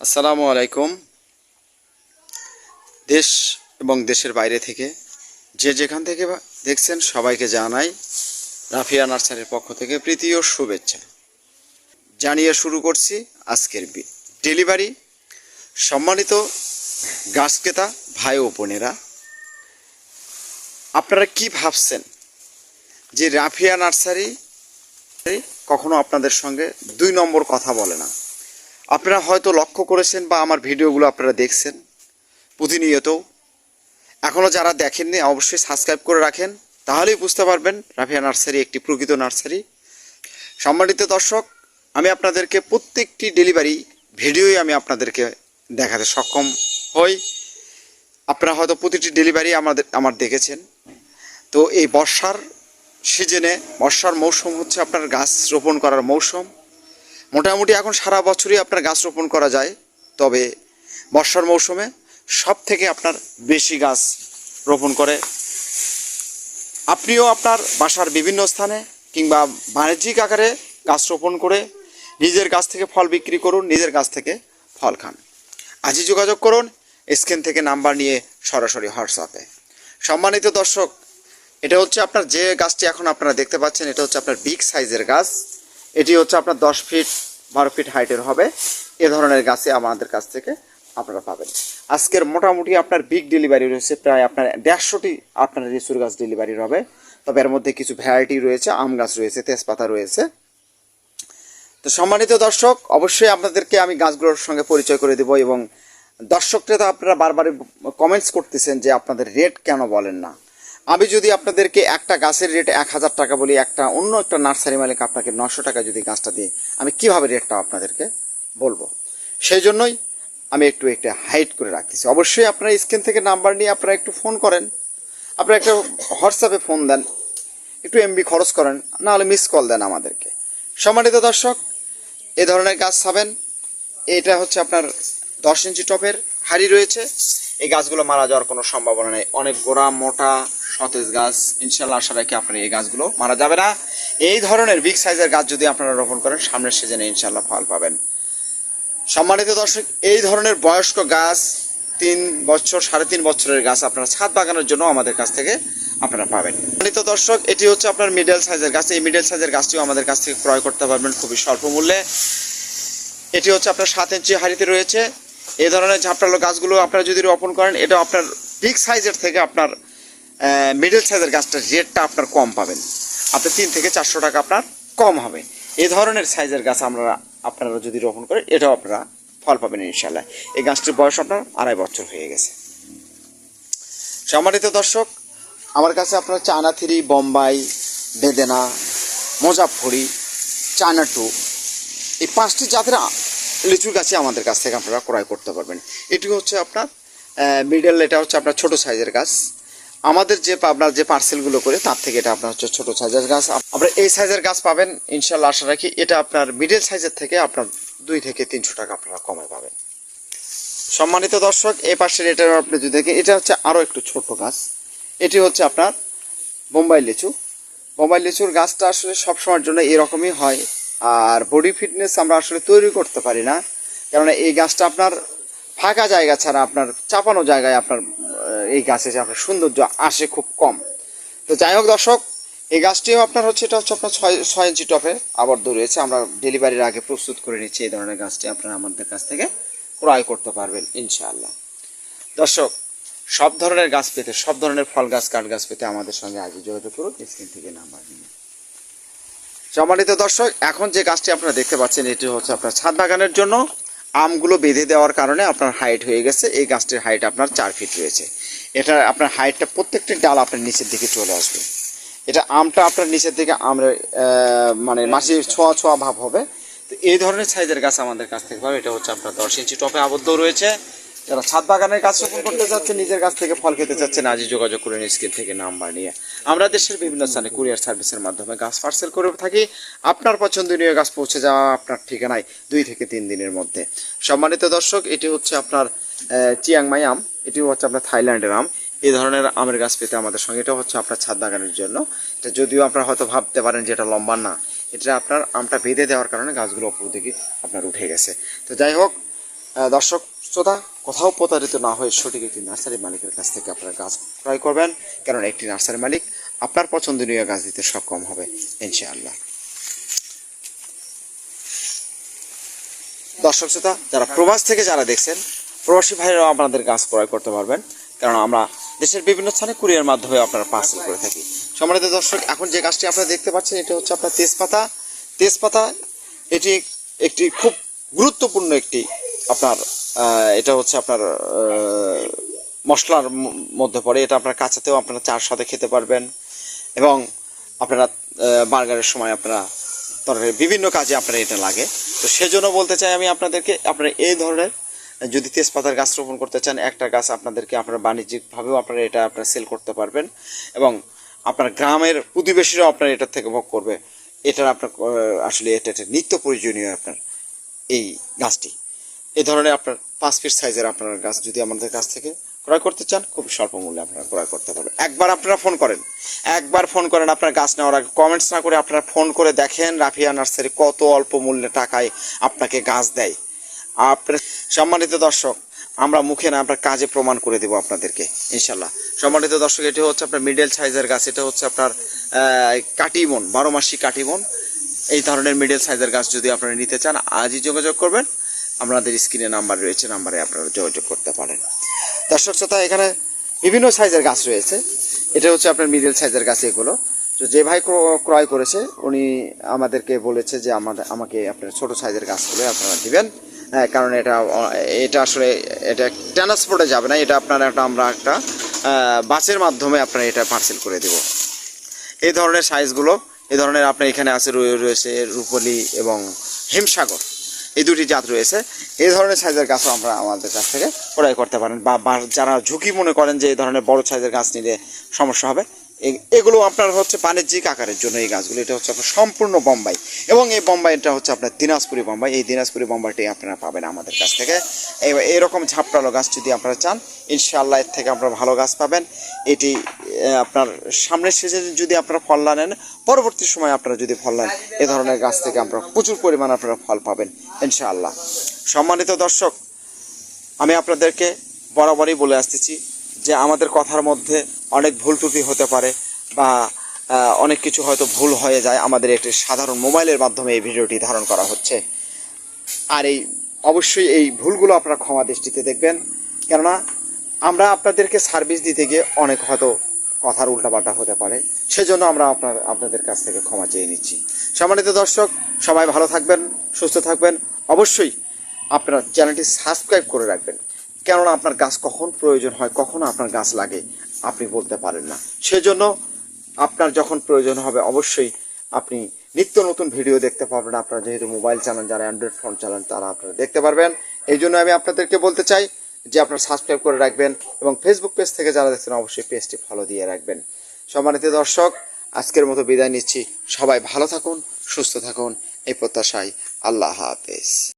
আসসালামু আলাইকুম। দেশ এবং দেশের বাইরে থেকে যে যেখান থেকে দেখছেন সবাইকে জানাই রাফিয়া নার্সারির পক্ষ থেকে প্রীতি ও শুভেচ্ছা। জানিয়ে শুরু করছি আজকের ডেলিভারি। সম্মানিত গাছ ক্রেতা, ভাই ও বোনেরা, আপনারা কি ভাবছেন যে রাফিয়া নার্সারি কখনো আপনাদের সঙ্গে দুই নম্বর কথা বলে না? আপনারা হয়তো লক্ষ্য করেছেন বা আমার ভিডিওগুলো আপনারা দেখছেন প্রতিনিয়ত। এখনও যারা দেখেননি, অবশ্যই সাবস্ক্রাইব করে রাখেন, তাহলেই বুঝতে পারবেন রাফিয়া নার্সারি একটি প্রকৃত নার্সারি। সম্মানিত দর্শক, আমি আপনাদেরকে প্রত্যেকটি ডেলিভারি ভিডিওই আমি আপনাদেরকে দেখাতে সক্ষম হই। আপনারা হয়তো প্রতিটি ডেলিভারি আমাদের, আমার দেখেছেন। তো এই বর্ষার সিজনে, বর্ষার মৌসুম হচ্ছে আপনার গাছ রোপণ করার মৌসুম। মোটামুটি এখন সারা বছরই আপনার গাছ রোপণ করা যায়, তবে বর্ষার মৌসুমে সব থেকে আপনার বেশি গাছ রোপণ করে। আপনিও আপনার বাসার বিভিন্ন স্থানে কিংবা বাণিজ্যিক আকারে গাছ রোপণ করে নিজের গাছ থেকে ফল বিক্রি করুন, নিজের গাছ থেকে ফল খান। আজই যোগাযোগ করুন, স্ক্রিন থেকে নাম্বার নিয়ে সরাসরি হোয়াটসঅ্যাপে সম্মানিত দর্শক, এটা হচ্ছে আপনার যে গাছটি এখন আপনারা দেখতে পাচ্ছেন, এটা হচ্ছে আপনার বিগ সাইজের গাছ। এটি হচ্ছে আপনার দশ ফিট বারো ফিট হাইটের হবে। এ ধরনের গাছে আমাদের কাছ থেকে আপনারা পাবেন। আজকের মোটামুটি আপনার বিগ ডেলিভারি রয়েছে, প্রায় আপনার দেড়শোটি আপনার লিচুর গাছ ডেলিভারি হবে। তবে এর মধ্যে কিছু ভ্যারাইটি রয়েছে, আম গাছ রয়েছে, তেজপাতা রয়েছে। তো সম্মানিত দর্শক, অবশ্যই আপনাদেরকে আমি গাছগুলোর সঙ্গে পরিচয় করে দেবো এবং দর্শকরা তো আপনারা বারবার কমেন্টস করতেছেন যে আপনাদের রেট কেন বলেন না। আমি যদি আপনাদেরকে একটা গাছের রেট এক হাজার টাকা বলি, একটা অন্য একটা নার্সারি মালিক আপনাকে নশো টাকা যদি গাছটা দিই আমি কীভাবে রেটটা আপনাদেরকে বলব? সেই জন্যই আমি একটু একটা হাইট করে রাখতেছি। অবশ্যই আপনার স্ক্রিন থেকে নাম্বার নিয়ে আপনারা একটু ফোন করেন। আপনারা একটা হোয়াটসঅ্যাপে ফোন দেন। একটু এমবি খরচ করেন না হলে মিস কল দেন আমাদেরকে। সম্মানিত দর্শক, এ ধরনের গাছ পাবেন এটা হচ্ছে আপনার দশ ইঞ্চি টপের হাড়ি রয়েছে। এই গাছগুলো মারা যাওয়ার কোনো সম্ভাবনা নেই। অনেক গোড়া, মোটা সতেজ গাছ, ইনশাল্লাহ আশা রাখি আপনার এই গাছগুলো মারা যাবে না। এই ধরনের বিগ সাইজের গাছ যদি আপনারা রোপণ করেন, সামনের সিজনে ইনশাল্লাহ ফল পাবেন। সম্মানিত দর্শক, এই ধরনের বয়স্ক গাছ তিন বছর, সাড়ে তিন বছরের গাছ আপনারা ছাদ বাগানোর জন্য আমাদের কাছ থেকে আপনারা পাবেন। সম্মানিত দর্শক, এটি হচ্ছে আপনার মিডল সাইজের গাছ। এই মিডল সাইজের গাছটিও আমাদের কাছ থেকে ক্রয় করতে পারবেন খুবই স্বল্প মূল্যে। এটি হচ্ছে আপনার সাত ইঞ্চি হাড়িতে রয়েছে। এই ধরনের ঝাপটালো গাছগুলো আপনারা যদি রোপণ করেন এটা আপনার বিগ সাইজের থেকে আপনার মিডল সাইজের গাছটার রেটটা আপনার কম পাবেন। আপনি তিন থেকে চারশো টাকা আপনার কম হবে। এ ধরনের সাইজের গাছ আমরা, আপনারা যদি রোপণ করেন, এটাও আপনারা ফল পাবেন ইনশাল্লাহ এই গাছটির বয়স আপনার আড়াই বছর হয়ে গেছে। সম্মানিত দর্শক, আমার কাছে আপনার China three, Bombai, Bedana, Muzaffari, China two, এই পাঁচটি জাতের লিচুর গাছই আমাদের কাছ থেকে আপনারা ক্রয় করতে পারবেন। এটি হচ্ছে আপনার মিডল এটা হচ্ছে আপনার ছোটো সাইজের গাছ। আমাদের যে আপনার যে পার্সেলগুলো করে, তার থেকে এটা আপনার হচ্ছে ছোট সাইজের গাছ। আপনার এই সাইজের গাছ পাবেন, ইনশাল্লাহ আশা রাখি এটা আপনার মিডল সাইজের থেকে আপনার দুই থেকে তিনশো টাকা আপনারা কমে পাবেন। সম্মানিত দর্শক, এই পাশের এটা আপনি যদি দেখেন, এটা হচ্ছে আরও একটু ছোট গাছ। এটি হচ্ছে আপনার বোম্বাই লিচু। বোম্বাই লিচুর গাছটা আসলে সবসময়ের জন্য এরকমই হয়। আর বডি ফিটনেস আমরা আসলে তৈরি করতে পারি না। কেননা এই গাছটা আপনার ফাঁকা জায়গা ছাড়া, আপনার চাপানো জায়গায় আপনার এই গাছে যে আপনার সৌন্দর্য আসে খুব কম। তো যাই হোক দর্শক, এই গাছটিও আপনার হচ্ছে, এটা হচ্ছে আপনার ছয় ছয় ইঞ্চি টপে আবদ্ধ রয়েছে। আমরা ডেলিভারির আগে প্রস্তুত করে নিচ্ছি এই ধরনের গাছটি আপনারা আমাদের কাছ থেকে ক্রয় করতে পারবেন, ইনশাআল্লাহ। দর্শক, সব ধরনের গাছ পেতে, সব ধরনের ফল গাছ, কাঠ গাছ পেতে আমাদের সঙ্গে আগে যোগাযোগ করুন, স্ক্রিন থেকে নাম্বার নিয়ে সম্মানিত দর্শক, এখন যে গাছটি আপনারা দেখতে পাচ্ছেন, এটি হচ্ছে আপনার ছাদ বাগানের জন্য আমগুলো বেঁধে দেওয়ার কারণে আপনার হাইট হয়ে গেছে। এই গাছটির হাইট আপনার চার ফিট রয়েছে। এটা আপনার হাইটটা প্রত্যেকটি ডাল আপনার নিচের দিকে চলে আসবে। এটা আমটা আপনার নিচের দিকে আমরা মানে মাসি ছোঁয়া ছোঁয়া ভাব হবে। তো এই ধরনের সাইজের গাছ আমাদের কাছ থেকে পাবে এটা হচ্ছে আপনার দশ ইঞ্চি টপে আবদ্ধ রয়েছে। যারা ছাদ বাগানের কাজ রোপণ করতে যাচ্ছে, নিজের কাছ থেকে ফল খেতে চাচ্ছেন আজই যোগাযোগ করে স্ক্রিন থেকে নাম্বার নিয়ে। আমরা দেশের বিভিন্ন স্থানে কুরিয়ার সার্ভিসের মাধ্যমে গাছ পার্সেল করে থাকি। আপনার পছন্দনীয় গাছ পৌঁছে যাওয়া আপনার ঠিকানায় দুই থেকে তিন দিনের মধ্যে। সম্মানিত দর্শক, এটি হচ্ছে আপনার চিয়াংমাই আম এটি হচ্ছে আপনার থাইল্যান্ডের আম। এই ধরনের আমের গাছ পেতে আমাদের সঙ্গে এটা হচ্ছে আপনার ছাদ বাগানের জন্য। এটা যদিও আপনারা হয়তো ভাবতে পারেন যে এটা লম্বা না, এটা আপনার আমটা বেঁধে দেওয়ার কারণে গাছগুলো অপর দিকে আপনার উঠে গেছে। তো যাই হোক দর্শক শ্রোতা, কোথাও প্রতারিত না হয়ে সঠিক একটি নার্সারি মালিকের কাছ থেকে আপনারা গাছ ক্রয় করবেন, কারণ একটি নার্সারি মালিক আপনার পছন্দনীয় গাছ দিতে সক্ষম হবে, ইনশাআল্লাহ। দর্শক শ্রোতা, যারা প্রবাস থেকে যারা দেখছেন, প্রবাসী ভাইরাও আপনাদের গাছ ক্রয় করতে পারবেন, কারণ আমরা দেশের বিভিন্ন স্থানে কুরিয়ার মাধ্যমে আপনারা পার্সেল করে থাকি। সম্মানিত দর্শক, এখন যে গাছটি আপনারা দেখতে পাচ্ছেন, এটা হচ্ছে আপনার তেজপাতা। তেজপাতা এটি একটি খুব গুরুত্বপূর্ণ একটি আপনার এটা হচ্ছে আপনার মশলার মধ্যে পড়ে। এটা আপনার কাঁচাতেও আপনারা চার সাথে খেতে পারবেন। এবং আপনারা বার্গারের সময় আপনারা তরকারি বিভিন্ন কাজে আপনার এটা লাগে। তো সেজন্য বলতে চাই আমি আপনাদেরকে, আপনারা এই ধরনের, যদি তেজপাতার গাছ রোপণ করতে চান, একটা গাছ আপনাদেরকে আপনারা বাণিজ্যিকভাবেও আপনারা এটা আপনারা সেল করতে পারবেন। এবং আপনার গ্রামের প্রতিবেশীরাও আপনার এটার থেকে ভোগ করবে। এটার আপনার আসলে এটা নিত্য প্রয়োজনীয় আপনার এই গাছটি। এই ধরনের আপনার পাঁচ ফিট সাইজের আপনার গাছ যদি আমাদের কাছ থেকে ক্রয় করতে চান, খুব স্বল্প মূল্যে আপনারা ক্রয় করতে পারবেন। একবার আপনারা ফোন করেন। একবার ফোন করেন আপনার গাছ নেওয়ার আগে। কমেন্টস না করে আপনারা ফোন করে দেখেন রাফিয়া নার্সারি কত অল্প মূল্যে টাকায় আপনাকে গাছ দেয়। আপনার সম্মানিত দর্শক, আমরা মুখে না আমরা কাজে প্রমাণ করে দেবো আপনাদেরকে ইনশাল্লাহ সম্মানিত দর্শক, এটি হচ্ছে আপনার মিডল সাইজের গাছ, এটা হচ্ছে আপনার কাটিমন, বারো মাসি কাটিমন। এই ধরনের মিডল সাইজের গাছ যদি আপনারা নিতে চান, আজই যোগাযোগ করবেন। আপনাদের স্ক্রিনে নাম্বার রয়েছে নাম্বারে আপনারা যোগাযোগ করতে পারেন। দর্শক শ্রোতা এখানে বিভিন্ন সাইজের গাছ রয়েছে। এটা হচ্ছে আপনার মিডল সাইজের গাছ এগুলো। তো যে ভাই ক্র- ক্রয় করেছে উনি আমাদেরকে বলেছে যে আমাদের আমাকে আপনার ছোট সাইজের গাছগুলো আপনারা দিবেন। হ্যাঁ, কারণ এটা এটা আসলে এটা ট্রান্সপোর্টে যাবে না এটা আপনার একটা আমরা একটা বাসের মাধ্যমে আপনার এটা পার্সেল করে দেবো। এই ধরনের সাইজগুলো এই ধরনের আপনার এখানে আছে রয়ে- রয়েছে রূপলি এবং হিমসাগর। এই দুটি জাত রয়েছে। এই ধরনের সাইজের গাছও আমরা আমাদের কাছ থেকে ক্রয় করতে পারেন বা যারা ঝুঁকি মনে করেন যে এই ধরনের বড় সাইজের গাছ নিলে সমস্যা হবে। এগুলো আপনার হচ্ছে বাণিজ্যিক আকারের জন্য এই গাছগুলো। এটা হচ্ছে আপনার সম্পূর্ণ বোম্বাই। এবং এই বোম্বাইটা হচ্ছে আপনার দিনাজপুরি বোম্বাই। এই দিনাজপুরি বোম্বাইটি আপনারা পাবেন আমাদের কাছ থেকে। এরকম ঝাপটালো গাছ যদি আপনারা চান, ইনশাআল্লাহ এর থেকে আপনারা ভালো গাছ পাবেন। এটি আপনার সামনের সিজনে যদি আপনারা ফল না নেন, পরবর্তী সময় আপনারা যদি ফল নেন, এ ধরনের গাছ থেকে আপনারা প্রচুর পরিমাণ আপনারা ফল পাবেন, ইনশাআল্লাহ। সম্মানিত দর্শক, আমি আপনাদেরকে বরাবরই বলে আসতেছি যে আমাদের কথার মধ্যে অনেক ভুল ত্রুটি হতে পারে বা অনেক কিছু হয়তো ভুল হয়ে যায়। আমাদের একটি সাধারণ মোবাইলের মাধ্যমে এই ভিডিওটি ধারণ করা হচ্ছে। আর এই, অবশ্যই এই ভুলগুলো আপনারা ক্ষমা দৃষ্টিতে দেখবেন। কেননা, আমরা আপনাদেরকে সার্ভিস দিতে গিয়ে অনেক হয়তো কথার উল্টাপাল্টা হতে পারে। সেজন্য আমরা আপনার, আপনাদের কাছ থেকে ক্ষমা চেয়ে নিচ্ছি। সম্মানিত দর্শক, সবাই ভালো থাকবেন, সুস্থ থাকবেন। অবশ্যই আপনার চ্যানেলটি সাবস্ক্রাইব করে রাখবেন। কেননা, আপনার গাছ কখন প্রয়োজন হয়, কখন আপনার গাছ লাগে আপনি বলতে পারেন না। সেজন্য আপনার যখন প্রয়োজন হবে, অবশ্যই আপনি নিত্য নতুন ভিডিও দেখতে পাবেন আপনারা যেহেতু মোবাইল চালান যারা অ্যান্ড্রয়েড ফোন চালান, তারা আপনারা দেখতে পারবেন। এই জন্য আমি আপনাদেরকে বলতে চাই যে আপনারা সাবস্ক্রাইব করে রাখবেন এবং ফেসবুক পেজ থেকে যারা দেখছেন, অবশ্যই পেজটি ফলো দিয়ে রাখবেন। সম্মানিত দর্শক, আজকের মতো বিদায় নিচ্ছি। সবাই ভালো থাকুন, সুস্থ থাকুন। এই প্রত্যাশায় আল্লাহ হাফেজ।